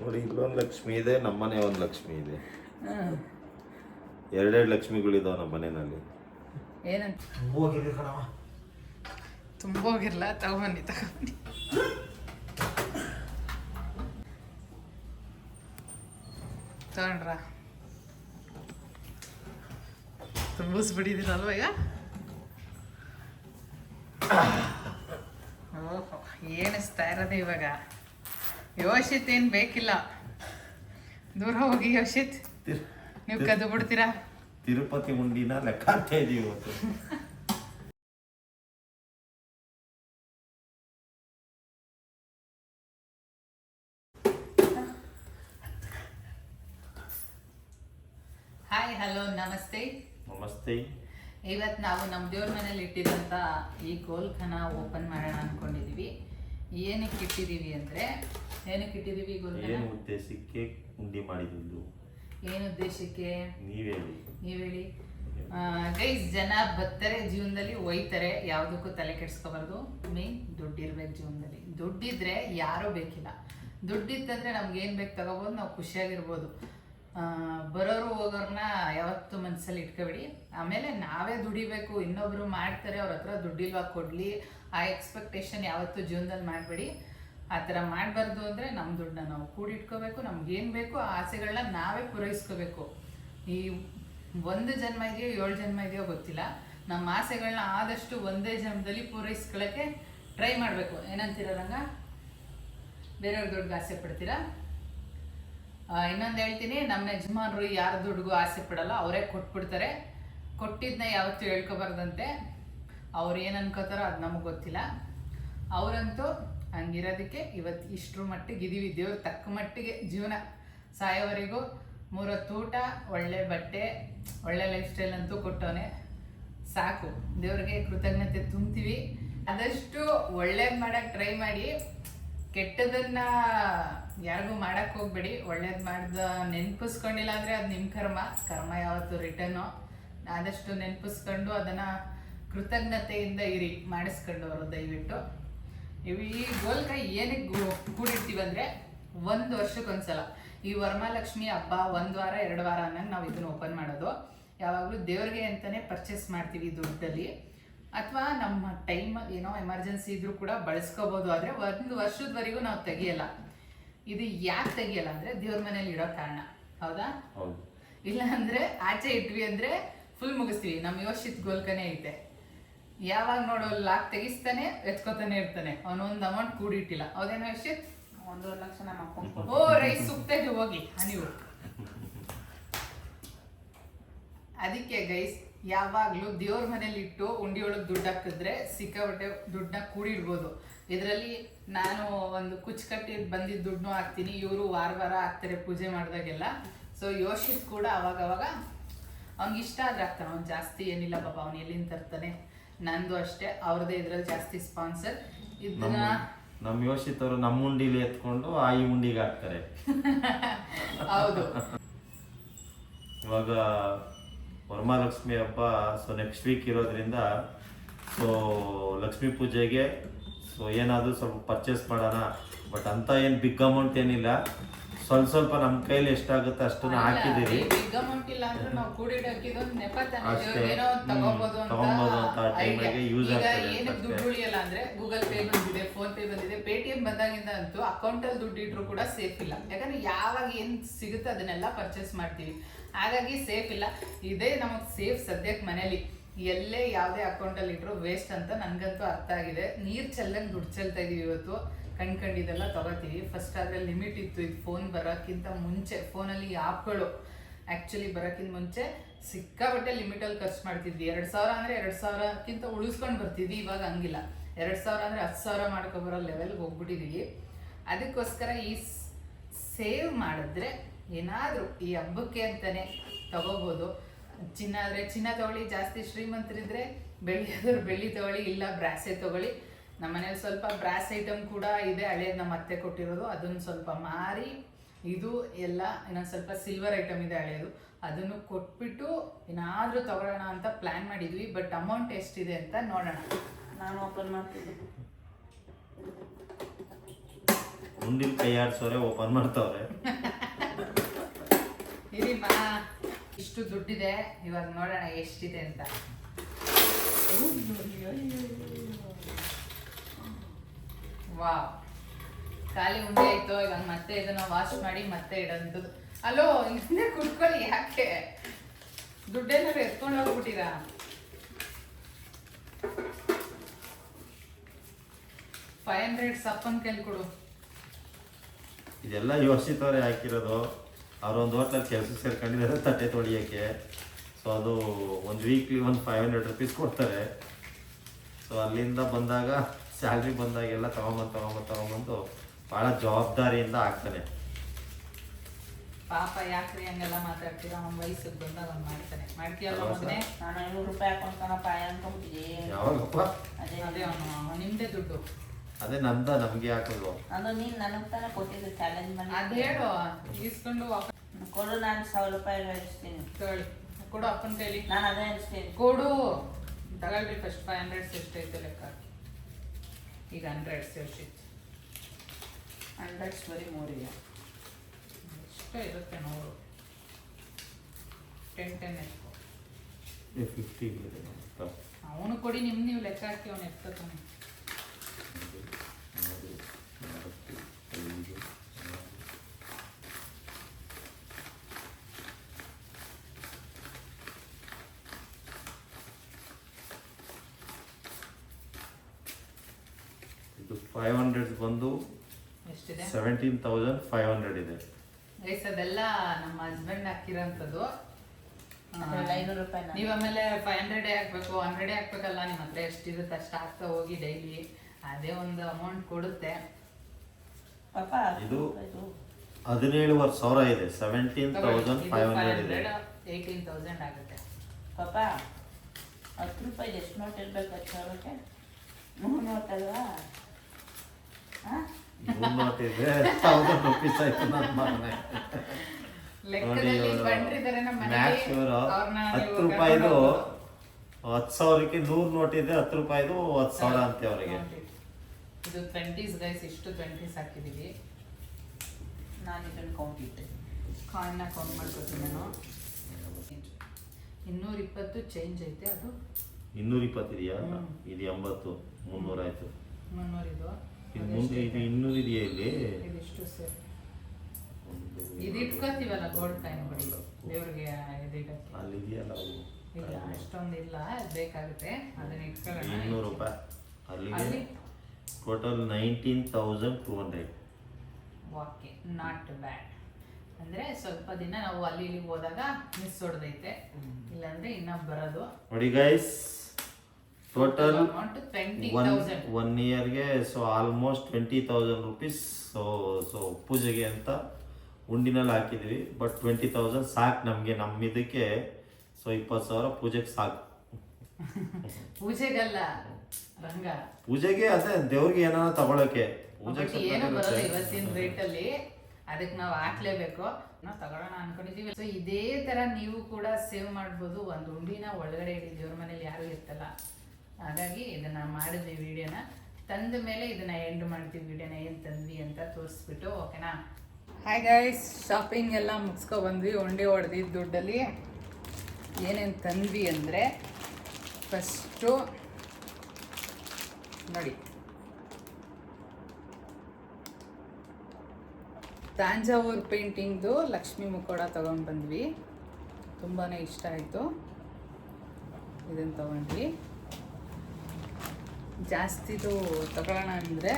ನೋಡಿ ಇಲ್ಲೊಂದು ಲಕ್ಷ್ಮಿ ಇದೆ ನಮ್ಮನೆ ಒಂದು ಲಕ್ಷ್ಮಿ ಇದೆ. ಎರಡೆರಡು ಲಕ್ಷ್ಮಿಗಳಿದಾವೆ ನಮ್ಮ ಮನೆಯಲ್ಲಿ. ಏನಂತ? ತುಂಬ ಹೋಗಿರ್ಲ ತಗೊಂಬನ್ನಿ ತಗೊಂಬನ್ನಿ ತಗೊಂಡ್ರ? ತುಂಬಿಸ್ಬಿಟ್ಟಿದ್ದೀರಲ್ವ ಈಗ? ಓಹೋ ಏನಿಸ್ತಾ ಇರೋದು ಇವಾಗ? ಯೋಶಿತ್ ಏನ್ ಬೇಕಿಲ್ಲ. ದೂರ ಹೋಗಿ ಯೋಶಿತ್. ನೀವು ಕದ್ದು ಬಿಡ್ತೀರಾ? ತಿರುಪತಿ ಉಂಡಿನ ಲೆಕ್ಕ ಹಾಕ್ತಾ ಇದೀವಿ ಇವತ್ತು. ಹಾಯ್ ಹಲೋ ನಮಸ್ತೆ. ನಮಸ್ತೆ. ಇವತ್ತು ನಾವು ನಮ್ಮ ದೇವ್ರ ಮನೇಲಿ ಇಟ್ಟಿರೋಂಥ ಈ ಗೋಲ್ಖನ ಓಪನ್ ಮಾಡೋಣ ಅನ್ಕೊಂಡಿದೀವಿ. ಏನಕ್ಕೆ ಇಟ್ಟಿದ್ದೀವಿ ಅಂದ್ರೆ ಏನಕ್ಕೆ ಇಟ್ಟಿದ್ದೀವಿ ಏನು ಉದ್ದೇಶಕ್ಕೆ ಉಂಡಿ ಮಾಡಿದ್ದು? ಏನು ಉದ್ದೇಶಕ್ಕೆ? ನೀವ್ ಹೇಳಿ ನೀವ್ ಹೇಳಿ ಗೈಸ್ ಜನ ಬತ್ತರೆ ಜೀವನದಲ್ಲಿ ಒಯ್ತಾರೆ ಯಾವುದಕ್ಕೂ ತಲೆ ಕೆಡ್ಸ್ಕೋಬಾರ್ದು. ಮೇನ್ ದುಡ್ಡಿರ್ಬೇಕು ಜೀವನದಲ್ಲಿ. ದುಡ್ಡಿದ್ರೆ ಯಾರೂ ಬೇಕಿಲ್ಲ. ದುಡ್ಡಿತ್ತಂದ್ರೆ ನಮ್ಗೆ ಏನು ಬೇಕು ತಗೋಬೋದು? ನಾವು ಖುಷಿಯಾಗಿರ್ಬೋದು. ಬರೋರು ಹೋಗೋರ್ನ ಯಾವತ್ತು ಮನಸ್ಸಲ್ಲಿ ಇಟ್ಕೋಬೇಡಿ. ಆಮೇಲೆ ನಾವೇ ದುಡಿಬೇಕು, ಇನ್ನೊಬ್ರು ಮಾಡ್ತಾರೆ, ಅವ್ರ ಹತ್ರ ದುಡ್ಡಿಲ್ವಾ ಕೊಡ್ಲಿ, ಆ ಎಕ್ಸ್ಪೆಕ್ಟೇಷನ್ ಯಾವತ್ತೂ ಜೀವನದಲ್ಲಿ ಮಾಡಬೇಡಿ. ಆ ಥರ ಮಾಡಬಾರ್ದು ಅಂದರೆ ನಮ್ಮ ದುಡ್ಡನ್ನ ನಾವು ಕೂಡಿಟ್ಕೋಬೇಕು, ನಮ್ಗೇನು ಬೇಕು, ಆ ಆಸೆಗಳನ್ನ ನಾವೇ ಪೂರೈಸ್ಕೋಬೇಕು. ಈ ಒಂದು ಜನ್ಮ ಇದೆಯೋ, ಏಳು ಜನ್ಮ ಇದೆಯೋ ಗೊತ್ತಿಲ್ಲ. ನಮ್ಮ ಆಸೆಗಳನ್ನ ಆದಷ್ಟು ಒಂದೇ ಜನ್ಮದಲ್ಲಿ ಪೂರೈಸ್ಕೊಳ್ಳೋಕ್ಕೆ ಟ್ರೈ ಮಾಡಬೇಕು. ಏನಂತೀರ ರಂಗ? ಬೇರೆಯವ್ರ ದುಡ್ಡು ಆಸೆ ಪಡ್ತೀರಾ? ಇನ್ನೊಂದು ಹೇಳ್ತೀನಿ, ನಮ್ಮ ಯಜಮಾನರು ಯಾರ ದುಡ್ಡಿಗೂ ಆಸೆ ಪಡಲ್ಲ, ಅವರೇ ಕೊಟ್ಬಿಡ್ತಾರೆ. ಕೊಟ್ಟಿದ್ದನ್ನ ಯಾವತ್ತೂ ಹೇಳ್ಕೊಬಾರ್ದಂತೆ. ಅವ್ರು ಏನು ಅನ್ಕೋತಾರೋ ಅದು ನಮಗೆ ಗೊತ್ತಿಲ್ಲ. ಅವರಂತೂ ಹಂಗಿರೋದಕ್ಕೆ ಇವತ್ತು ಇಷ್ಟರ ಮಟ್ಟಿಗೆ ಇದೀವಿ. ದೇವ್ರ ತಕ್ಕ ಮಟ್ಟಿಗೆ ಜೀವನ ಸಾಯೋವರೆಗೂ ಮೂರೊತ್ತು ಊಟ, ಒಳ್ಳೆ ಬಟ್ಟೆ, ಒಳ್ಳೆ ಲೈಫ್ ಸ್ಟೈಲ್ ಅಂತೂ ಕೊಟ್ಟವನೆ. ಸಾಕು. ದೇವ್ರಿಗೆ ಕೃತಜ್ಞತೆ ತುಂಬ್ತೀವಿ. ಆದಷ್ಟು ಒಳ್ಳೇದು ಮಾಡೋಕ್ಕೆ ಟ್ರೈ ಮಾಡಿ. ಕೆಟ್ಟದನ್ನ ಯಾರಿಗೂ ಮಾಡಕ್ ಹೋಗ್ಬೇಡಿ. ಒಳ್ಳೇದ್ ಮಾಡ್ದ ನೆನ್ಪಿಸ್ಕೊಂಡಿಲ್ಲ ಅಂದ್ರೆ ಅದು ನಿಮ್ಮ ಕರ್ಮ. ಕರ್ಮ ಯಾವತ್ತು ರಿಟರ್ನು. ಆದಷ್ಟು ನೆನ್ಪಿಸ್ಕೊಂಡು ಅದನ್ನ ಕೃತಜ್ಞತೆಯಿಂದ ಇರಿ ಮಾಡಿಸ್ಕೊಂಡವರು ದಯವಿಟ್ಟು. ಇವು ಈ ಗೋಲ್ಕಾಯಿ ಏನಕ್ಕೆ ಕೂಡಿರ್ತೀವಂದ್ರೆ ಒಂದು ವರ್ಷಕ್ಕೊಂದ್ಸಲ. ಈ ವರಮಹಾಲಕ್ಷ್ಮಿ ಹಬ್ಬ ಒಂದು ವಾರ, ಎರಡು ವಾರ ಅನ್ನಂಗೆ ನಾವು ಇದನ್ನ ಓಪನ್ ಮಾಡೋದು. ಯಾವಾಗಲೂ ದೇವ್ರಿಗೆ ಅಂತಾನೆ ಪರ್ಚೇಸ್ ಮಾಡ್ತೀವಿ ದುಡ್ಡಲ್ಲಿ. ಅಥವಾ ನಮ್ಮ ಟೈಮ್ ಏನೋ ಎಮರ್ಜೆನ್ಸಿ ಇದ್ರೂ ಕೂಡ ಬಳಸ್ಕೋಬಹುದು ಆದ್ರೆ ಒಂದು ವರ್ಷದವರೆಗೂ ನಾವು ತೆಗಿಯಲ್ಲ. ಇದು ಯಾಕೆ ತೆಗಿಯಲ್ಲ ಅಂದ್ರೆ ದೇವ್ರ ಮನೇಲಿ ಇಡೋ ಕಾರಣ. ಹೌದಾ? ಹೌದು. ಇಲ್ಲ ಅಂದ್ರೆ ಆಚೆ ಇಟ್ವಿ ಅಂದ್ರೆ ಫುಲ್ ಮುಗಿಸ್ತೀವಿ. ನಮ್ಮ ಯೋಶಿತ್ ಗೋಲ್ಕನೇ ಐತೆ. ಯಾವಾಗ ನೋಡೋ ಲಾಕ್ ತೆಗಿಸ್ತಾನೆ ಎತ್ಕೋತಾನೆ ಇರ್ತಾನೆ. ಅವನೊಂದು ಅಮೌಂಟ್ ಕೂಡಿಟ್ಟಿಲ್ಲ. ಹೌದೇನೋ ಯೋಶಿತ್ ಒಂದೂವರೆ ಲಕ್ಷ ನಮ್ಮ ಅಪ್ಪ ಓ ರೈಸ್ ಸುಕ್ತಾಯಿದೆ ಹೋಗಿ. ನೀವು ಅದಕ್ಕೆ ಗೈಸ್ ಯಾವಾಗ್ಲೂ ದೇವ್ರ ಮನೇಲಿ ಇಟ್ಟು ಉಂಡಿ ಒಳಗೆ ದುಡ್ಡು ಹಾಕಿದ್ರೆ ಸಿಕ್ಕಾಪಟ್ಟೆ ದುಡ್ಡನ್ನ ಕೂಡಿಡ್ಬೋದು. ಇದರಲ್ಲಿ ನಾನು ಒಂದು ಕುಚ್ಚು ಕಟ್ಟಿ ಬಂದಿದ್ದ ದುಡ್ಡು ಹಾಕ್ತೀನಿ. ಇವರು ವಾರ ವಾರ ಹಾಕ್ತಾರೆ ಪೂಜೆ ಮಾಡಿದಾಗೆಲ್ಲ. ಸೊ ಯೋಶಿತ್ ಕೂಡ ಅವಾಗ ಅವಾಗ ಅವ್ನಿಗೆ ಇಷ್ಟ ಆದ್ರೆ ಆಗ್ತಾನೆ ಅವ್ನು ಜಾಸ್ತಿ ಏನಿಲ್ಲ ಬಾಬಾ ಅವ್ನು ಎಲ್ಲಿಂದ ತರ್ತಾನೆ? ನಂದು ಅಷ್ಟೇ ಅವ್ರದೇ ಇದ್ರಲ್ಲಿ ಜಾಸ್ತಿ ಸ್ಪಾನ್ಸರ್ ಇದನ್ನ ನಮ್ಮ ನಮ್ಮ ಯೋಶಿತ್ ಅವರು ನಮ್ಮ ಉಂಡಿಲಿ ಎತ್ಕೊಂಡು ಆ ಈ ಉಂಡಿಗೆ ಹಾಕ್ತಾರೆ. ಹೌದು. ಇವಾಗ ವರಮಹಾಲಕ್ಷ್ಮಿ ಹಬ್ಬ ಸೊ ನೆಕ್ಸ್ಟ್ ವೀಕ್ ಇರೋದ್ರಿಂದ ಸೊ ಲಕ್ಷ್ಮೀ ಪೂಜೆಗೆ ಸೊ ಏನಾದರೂ ಸ್ವಲ್ಪ ಪರ್ಚೇಸ್ ಮಾಡೋಣ. ಬಟ್ ಅಂತ ಏನು ಬಿಗ್ ಅಮೌಂಟ್ ಏನಿಲ್ಲ. ಸ್ವಲ್ಪ ಸ್ವಲ್ಪ ನಮ್ಮ ಕೈಲಿ ಎಷ್ಟಾಗುತ್ತೆ ಅಷ್ಟನ್ನ ಹಾಕಿದ್ದೀವಿ ಅಷ್ಟೇ. ತಗೊಂಬೋದು ಅಂತ ಆ ಯೂಸ್ idea. ಈಗ ಆಗ್ತದೆ ಏನಕ್ಕೆ ದುಡ್ಡು ಉಳಿಯಲ್ಲ ಅಂದ್ರೆ ಗೂಗಲ್ ಪೇ ಬಂದಿದೆ ಫೋನ್ ಪೇ ಬಂದಿದೆ ಪೇಟಿಎಂ ಬಂದಾಗಿಂದ ಅಂತೂ ಅಕೌಂಟ್ ಅಲ್ಲಿ ದುಡ್ಡು ಇಟ್ರು ಕೂಡ ಸೇಫ್ ಇಲ್ಲ. ಯಾಕಂದ್ರೆ ಯಾವಾಗ ಏನ್ ಸಿಗುತ್ತೆ ಅದನ್ನೆಲ್ಲ ಪರ್ಚೇಸ್ ಮಾಡ್ತೀವಿ. ಹಾಗಾಗಿ ಸೇಫ್ ಇಲ್ಲ. ಇದೇ ನಮಗ್ ಸೇಫ್ ಸದ್ಯಕ್ಕೆ ಮನೇಲಿ. ಎಲ್ಲೇ ಯಾವ್ದೇ ಅಕೌಂಟ್ ಅಲ್ಲಿ ಇಟ್ರು ವೇಸ್ಟ್ ಅಂತ ನನ್ಗಂತೂ ಅರ್ಥ ಆಗಿದೆ. ನೀರ್ ಚೆಲ್ಲಂಗ್ ದುಡ್ಡು ಚೆಲ್ತಾ ಇದೀವಿ ಇವತ್ತು. ಕಣ್ಕಂಡಿದ್ದೆಲ್ಲ ತಗೋತೀವಿ. ಫಸ್ಟ್ ಆದರೆ ಲಿಮಿಟ್ ಇತ್ತು, ಇದು ಫೋನ್ ಬರೋಕ್ಕಿಂತ ಮುಂಚೆ ಫೋನಲ್ಲಿ ಆ್ಯಪ್ಗಳು ಆ್ಯಕ್ಚುಲಿ ಬರೋಕ್ಕಿಂತ ಮುಂಚೆ ಸಿಕ್ಕಾಬಟ್ಟೆ ಲಿಮಿಟಲ್ಲಿ ಖರ್ಚು ಮಾಡ್ತಿದ್ವಿ. ಎರಡು ಸಾವಿರ ಅಂದರೆ ಎರಡು ಸಾವಿರಕ್ಕಿಂತ ಉಳಿಸ್ಕೊಂಡು ಬರ್ತಿದ್ವಿ, ಇವಾಗ ಹಂಗಿಲ್ಲ. ಎರಡು ಸಾವಿರ ಅಂದರೆ ಹತ್ತು ಸಾವಿರ ಮಾಡ್ಕೊಬರೋ ಲೆವೆಲ್ಗೆ ಹೋಗ್ಬಿಟ್ಟಿದ್ದೀವಿ ಅದಕ್ಕೋಸ್ಕರ ಈ ಸೇವ್ ಮಾಡಿದ್ರೆ ಏನಾದರೂ ಈ ಹಬ್ಬಕ್ಕೆ ಅಂತಲೇ ತಗೋಬೋದು. ಚಿನ್ನ ಆದರೆ ಚಿನ್ನ ತಗೊಳ್ಳಿ, ಜಾಸ್ತಿ ಶ್ರೀಮಂತರಿದ್ದರೆ ಬೆಳ್ಳಿ ಆದರೂ ಬೆಳ್ಳಿ ತಗೊಳ್ಳಿ, ಇಲ್ಲ ಬ್ರಾಸೆ ತಗೊಳ್ಳಿ ನಮ್ಮ ಮನೇಲಿ ಸ್ವಲ್ಪ ಬ್ರಾಸ್ ಐಟಮ್ ಕೂಡ ಇದೆ ಹಳೇದು ನಮ್ಮ ಅತ್ತೆ ಕೊಟ್ಟಿರೋದು. ಅದನ್ನು ಸ್ವಲ್ಪ ಮಾರಿ ಇದು ಎಲ್ಲ ಇನ್ನೊಂದು ಸ್ವಲ್ಪ ಸಿಲ್ವರ್ ಐಟಮ್ ಇದೆ ಹಳೆಯದು ಅದನ್ನು ಕೊಟ್ಬಿಟ್ಟು ಏನಾದರೂ ತಗೊಳ್ಳೋಣ ಅಂತ ಪ್ಲ್ಯಾನ್ ಮಾಡಿದ್ವಿ ಬಟ್ ಅಮೌಂಟ್ ಎಷ್ಟಿದೆ ಅಂತ ನೋಡೋಣ. ನಾನು ಓಪನ್ ಮಾಡ್ತೀನಿ. ಮುಂದಿನ ಕೈ ಆಡ್ಸೋರೆ ಓಪನ್ ಮಾಡ್ತಾವ್ರೆ. ಇರಿಮ್ಮ. ಇಷ್ಟು ದುಡ್ಡಿದೆ ಇವಾಗ ನೋಡೋಣ ಎಷ್ಟಿದೆ ಅಂತ. ವಾವ್. ಖಾಲಿ ಉಂಡೆ ಆಯ್ತು, ಈಗ ಮತ್ತೆ ಇದನ್ನ ವಾಶ್ ಮಾಡಿ ಮತ್ತೆ ಇಡಂತದ್ದು ಅಲೋ, ಹಿಂದೆ ಕುಡ್ಕೊಳ್ಳಿ, ಯಾಕೆ? ದುಡ್ಡೇನಾದ್ರು ಎತ್ಕೊಂಡು ಹೋಗ್ಬಿಟ್ಟಿರಾ ಫೈವ್ ಹಂಡ್ರೆಡ್ ಸಪ್ಪನ್ ಕೈಲಿ ಕೊಡು ಇದೆಲ್ಲ ಯೋಚಿತವ್ರೆ ಹಾಕಿರೋದು. ಅವ್ರೊಂದು ಹೋಟ್ಲಲ್ಲಿ ಕೆಲಸ ಸೇರ್ಕೊಂಡಿದ್ದಾರೆ, ತಟ್ಟೆ ತೊಳಿಯೋಕ್ಕೆ. ಸೊ ಅದು ಒಂದು ವೀಕ್ಲಿ ಒಂದು ಫೈವ್ ಹಂಡ್ರೆಡ್ ರುಪೀಸ್ ಕೊಡ್ತಾರೆ. ಸೊ ಅಲ್ಲಿಂದ ಬಂದಾಗ ಸ್ಯಾಲ್ರಿ ಬಂದಾಗೆಲ್ಲ ತಗೊಂಬಂದು ತಗೊಂಬಂದು ತಗೊಂಬಂದು ಭಾಳ ಜವಾಬ್ದಾರಿಯಿಂದ ಆಗ್ತಾನೆ ಪಾಪ ಯಾಕ್ರಿ ಹಂಗೆಲ್ಲ ಮಾತಾಡ್ತೀರಾ? ಅವ್ನ ವಯಸ್ಸಿಗೆ ಬಂದಾಗ ಅವ್ನು ಮಾಡ್ತಾನೆ. ಮಾಡ್ತೀಯಲ್ಲ? ಮಗನೇ? ನಾನು ಐನೂರು ರೂಪಾಯಿ ಹಾಕೊಂತಾನಪ್ಪ ಅನ್ಕೊಂಬಿಟ್ಟಿದೆ ಯಾವಾಗಪ್ಪ? ಅದೇ ಅದೇ ಅವನು ನಿಮ್ದೇ ದುಡ್ಡು. ಅದೇ ನಂದ ನಮಗೆ ಹಾಕೋದು ಅದು ನೀನು ನನಗೆ ತಾನೇ ಕೊಟ್ಟಿದ್ದು ಚಾಲೆಂಜ್ ಮಾಡಿ ಅದ್ ಹೇಳು ಈಸ್ಕೊಂಡು ವಾಪಸ್. ಕೊಡು ನಾನು ಸಾವಿರ ರೂಪಾಯಿ ಇರಿಸ್ತೀನಿ ಕೇಳಿ ಕೊಡು ಅಪ್ಪನ ಕೈಲಿ. ನಾನು ಅದೇ ಇರಿಸ್ತೀನಿ ಕೊಡು. ತಗೊಳ್ರಿ ಫಸ್ಟ್ ಫೈವ್ ಹಂಡ್ರೆಡ್ಸ್ ಐತೆ ಲೆಕ್ಕ. ಈಗ ಹಂಡ್ರೆಡ್ಸ್ ಎಷ್ಟಿತ್ತು ಹಂಡ್ರೆಡ್ಸ್ ಬರೀ ಮೂರಿದೆ ಎಷ್ಟೋ ಇರುತ್ತೆ ನೂರು ಟೆನ್ ಟೆನ್ ಎಷ್ಟೋ ಫಿಫ್ಟಿ ಅವನು ಕೊಡಿ ನಿಮ್ಮ ನೀವು ಲೆಕ್ಕ ಹಾಕಿ ಅವ್ನು ಎತ್ಕೊತಾನೆ ಇದು ಫೈವ್ ಹಂಡ್ರೆಡ್ ಬಂದು ಎಷ್ಟಿದೆ? ಸೆವೆಂಟೀನ್ ತೌಸಂಡ್ ಫೈವ್ ಹಂಡ್ರೆಡ್ ಇದೆ. ಗೈಸ್ ಅದೆಲ್ಲ ನಮ್ಮ ಹಸ್ಬೆಂಡ್ ಹಾಕಿರೋಂಥದ್ದು. ಐನೂರು ರೂಪಾಯಿ ನೀವು ಆಮೇಲೆ ಫೈವ್ ಹಂಡ್ರೆಡೇ ಹಾಕ್ಬೇಕು. ಹಂಡ್ರೆಡೇ ಹಾಕ್ಬೇಕಲ್ಲ ನಿಮ್ಮ ಹತ್ರ ಎಷ್ಟಿರುತ್ತೆ ಅಷ್ಟು ಹಾಕ್ತಾ ಹೋಗಿ ಡೈಲಿ ಅದೇ ಒಂದು ಅಮೌಂಟ್ ಕೊಡುತ್ತೆ. ಪಾಪ ಇದು- ಇದು ಹದಿನೇಳುವರೆ ಸಾವಿರ ಇದೆ. ಸೆವೆಂಟೀನ್ ತೌಸಂಡ್ ಫೈವ್ ಹಂಡ್ರೆಡ್ ಇದೆ. ಏಯ್ಟೀನ್ ತೌಸಂಡ್ ಆಗುತ್ತೆ. ಪಾಪ ಹತ್ತು ರೂಪಾಯಿ ಎಷ್ಟು ನೋಟ್ ಇರಬೇಕು ಹತ್ತು ಸಾವಿರಕ್ಕೆ? ಮೂರು ನೋಟ್ ಅಲ್ವಾ ಹಾಂ ಮೂರ್ ನೋಟ್ ಇದೆ ತೌಸಂಡ್ ರುಪೀಸ್ ಆಯ್ತು ನನ್ನ ಮಗನೇ ಮ್ಯಾಕ್ಸ್ ಇವರು ಹತ್ತು ರೂಪಾಯಿದು. ಹತ್ತು ಸಾವಿರಕ್ಕೆ ನೂರು ನೋಟ್ ಇದೆ ಹತ್ತು ರೂಪಾಯಿದು ಹತ್ತು ಸಾವಿರ ಅಂತೆ ಅವರಿಗೆ. ಇದು ಟ್ವೆಂಟೀಸ್ ಗೈಸ್ ಇಷ್ಟು ಟ್ವೆಂಟೀಸ್ ಹಾಕಿದ್ದೀವಿ ನಾನು ಇದನ್ನು ಕೌಂಟ್ ಇಟ್ಟೆ. ಕಾಯಿನ್ನ ಕೌಂಟ್ ಮಾಡ್ಕೊತೀನಿ ನಾನು. ಇನ್ನೂರ ಇಪ್ಪತ್ತು ಚೇಂಜ್ ಐತೆ ಅದು. ಇನ್ನೂರ ಇಪ್ಪತ್ತಿದೆಯಾ ಇದೆಯಾ? ಇದು ಎಂಬತ್ತು ಮುನ್ನೂರ ಆಯ್ತು. ಮುನ್ನೂರಿದು ಇದು ಮುಂದೆ ಇದು ಇನ್ನೂ ಇದೆಯಾ ಇಲ್ಲಿ? ಇದಿಷ್ಟು ಸೇರಿ ಇದು ಇಟ್ಕೋತೀವಲ್ಲ ಗೋಲ್ಡ್ ಕಾಯಿನ್ ಬಿಡಿ. ದೇವ್ರಿಗೆ ಇದಿಡಕ್ಕೆ ಅಲ್ಲಿ ಇದೆಯಲ್ಲ ಅವು ಇಲ್ಲ ಅಷ್ಟೊಂದು ಇಲ್ಲ ಬೇಕಾಗುತ್ತೆ. ಅದನ್ನ ಇಟ್ಕೊಳ್ಳೋಣ. ಇನ್ನೂರು ರೂಪಾಯಿ. ಅಲ್ಲಿಗೆ ಅಲ್ಲಿ? Total nineteen thousand two hundred ವಾಕೆ not bad ಅಂದ್ರೆ ಸ್ವಲ್ಪ ದಿನ ನಾವು ಅಲ್ಲಿ ಇಲ್ಲಿಗೆ ಹೋದಾಗ ಮಿಸ್ ಹೊಡೆದೈತೆ. ಇಲ್ಲಾಂದ್ರೆ ಇನ್ನ ಬರೋದು. ನೋಡಿ guys total one year one ಇಯರ್ಗೆ so almost twenty thousand rupees so so ಪೂಜೆಗೆ ಅಂತ ಉಂಡಿನಲ್ಲಿ ಹಾಕಿದ್ವಿ. ಬಟ್ ಟ್ವೆಂಟಿ ತೌಸಂಡ್ ಸಾಕು ನಮಗೆ ನಮ್ಮ ಇದಕ್ಕೆ. ಸೊ ಇಪ್ಪತ್ತು ಸಾವಿರ ಪೂಜೆಗೆ ಸಾಕು. ಪೂಜೆಗಲ್ಲ ರಂಗ. ಪೂಜೆಗೆ ಅದೇ ದೇವ್ರಿಗೆ ಏನಾರ ತಗೊಳಕ್ಕೆ. ಪೂಜೆಗೆ ಏನು separate ಇವತ್ತಿನ ರೇಟಲ್ಲಿ ಅದಕ್ಕೆ ನಾವು ಹಾಕ್ಲೇಬೇಕು. ನಾವು ತಗೊಳ್ಳೋಣ ಅನ್ಕೊಂಡಿದೀವಿ. ಸೊ ಇದೇ ತರ ನೀವು ಕೂಡ ಸೇವ್ ಮಾಡ್ಬೋದು. ಒಂದು ಉಂಡಿನ ಒಳಗಡೆ ಇಡಿ ದೇವ್ರ ಮನೇಲಿ ಯಾರು ಇರ್ತಲ್ಲ. ಹಾಗಾಗಿ ಇದನ್ನ ಮಾಡಿದ್ವಿ ವಿಡಿಯೋನ. ತಂದ ಮೇಲೆ ಇದನ್ನ ಎಂಡ್ ಮಾಡ್ತೀವಿ ವಿಡಿಯೋನ, ಏನ್ ತಂದ್ವಿ ಅಂತ ತೋರಿಸ್ಬಿಟ್ಟು, ಓಕೆನಾ? ಹಾಯ್ ಗೈಸ್ ಶಾಪಿಂಗ್ ಎಲ್ಲ ಮುಗಿಸ್ಕೊ ಬಂದ್ವಿ ಒಂಡೆ ಹೊಡೆದಿದ್ದ ದುಡ್ಡಲ್ಲಿ. ಏನೇನು ತಂದ್ವಿ ಅಂದರೆ ಫಸ್ಟು ನೋಡಿ. ತಾಂಜಾವೂರ್ ಪೇಂಟಿಂಗ್ದು ಲಕ್ಷ್ಮಿ ಮುಖೋಡ ತೊಗೊಂಡು ಬಂದ್ವಿ. ತುಂಬಾ ಇಷ್ಟ ಆಯಿತು. ಇದನ್ನು ತೊಗೊಂಡ್ವಿ. ಜಾಸ್ತಿದು ತಗೊಳ್ಳೋಣ ಅಂದರೆ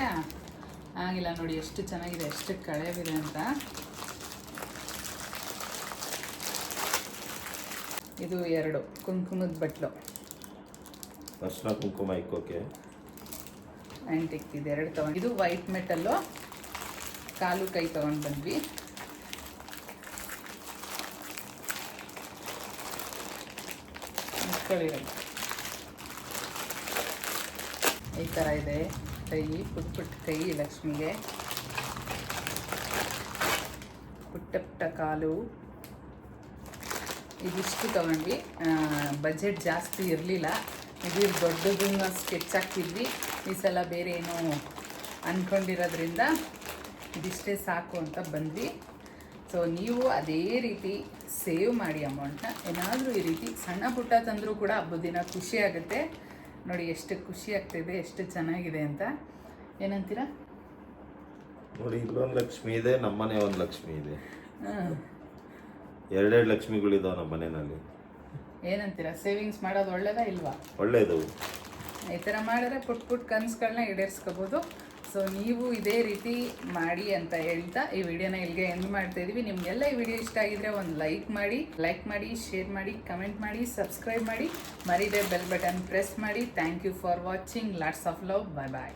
ಆಗಿಲ್ಲ ನೋಡಿ ಎಷ್ಟು ಚೆನ್ನಾಗಿದೆ ಎಷ್ಟು ಕಳೆವಿದೆ ಅಂತ. ಇದು ಎರಡು ಕುಂಕುಮದ ಬಟ್ಲು. ಅರ್ಶಿನ ಕುಂಕುಮ ಇಕ್ಕೋಕೆ. ಆ್ಯಂಟಿಕ್ ಇದು ಎರಡು ತಗೊಂಡು ಇದು ವೈಟ್ ಮೆಟಲ್ಲು ಕಾಲು ಕೈ ತಗೊಂಡು ಬಂದ್ವಿ. ಮುಟ್ಕೊಳ್ಳಿರಲ್ಲ ಈ ಥರ ಇದೆ. ಕೈ ಪುಟ್ಟ ಪುಟ್ಟ ಕೈ ಲಕ್ಷ್ಮಿಗೆ. ಪುಟ್ಟ ಪುಟ್ಟ ಕಾಲು. ಇದಿಷ್ಟು ತಗೊಂಡ್ವಿ. ಬಜೆಟ್ ಜಾಸ್ತಿ ಇರಲಿಲ್ಲ. ಇದು ದೊಡ್ಡದನ್ನ ಸ್ಕೆಚ್ ಹಾಕ್ತಿದ್ವಿ. ಈ ಸಲ ಬೇರೆ ಏನು ಅಂದ್ಕೊಂಡಿರೋದ್ರಿಂದ ಇದಿಷ್ಟೇ ಸಾಕು ಅಂತ ಬಂದ್ವಿ. ಸೊ ನೀವು ಅದೇ ರೀತಿ ಸೇವ್ ಮಾಡಿ ಅಮೌಂಟ್ನ ಏನಾದರೂ ಈ ರೀತಿ ಸಣ್ಣ ಪುಟ್ಟ ತಂದರೂ ಕೂಡ ಹಬ್ಬದ ದಿನ ಖುಷಿ ಆಗುತ್ತೆ. ನೋಡಿ ಎಷ್ಟು ಖುಷಿ ಆಗ್ತಿದೆ ಎಷ್ಟು ಚೆನ್ನಾಗಿದೆ ಅಂತ. ಏನಂತೀರಾ? ನೋಡಿ ಇಲ್ಲೊಂದು ಲಕ್ಷ್ಮಿ ಇದೆ ನಮ್ಮನೆ ಒಂದು ಲಕ್ಷ್ಮಿ ಇದೆ. ಎರಡೆರಡು ಲಕ್ಷ್ಮಿಗಳಿದಾವೆ ನಮ್ಮ ಮನೆಯಲ್ಲಿ. ಏನಂತೀರಾ? ಸೇವಿಂಗ್ಸ್ ಮಾಡೋದು ಒಳ್ಳೇದಾ ಇಲ್ವಾ? ಒಳ್ಳೇದು. ಈ ಥರ ಮಾಡಿದ್ರೆ ಪುಟ್ ಪುಟ್ ಕನಸುಗಳನ್ನ ಈಡೇರಿಸ್ಕೋಬೋದು. ಸೊ ನೀವು ಇದೇ ರೀತಿ ಮಾಡಿ ಅಂತ ಹೇಳ್ತಾ ಈ ವಿಡಿಯೋನ ಇಲ್ಲಿಗೆ ಎಂಡ್ ಮಾಡ್ತಾ ಇದೀವಿ. ನಿಮ್ಗೆಲ್ಲ ಈ ವಿಡಿಯೋ ಇಷ್ಟ ಆಗಿದ್ರೆ ಒಂದು ಲೈಕ್ ಮಾಡಿ ಲೈಕ್ ಮಾಡಿ ಶೇರ್ ಮಾಡಿ ಕಮೆಂಟ್ ಮಾಡಿ ಸಬ್ಸ್ಕ್ರೈಬ್ ಮಾಡಿ. ಮರಿದೆ ಬೆಲ್ ಬಟನ್ ಪ್ರೆಸ್ ಮಾಡಿ. Thank you for watching lots of love bye bye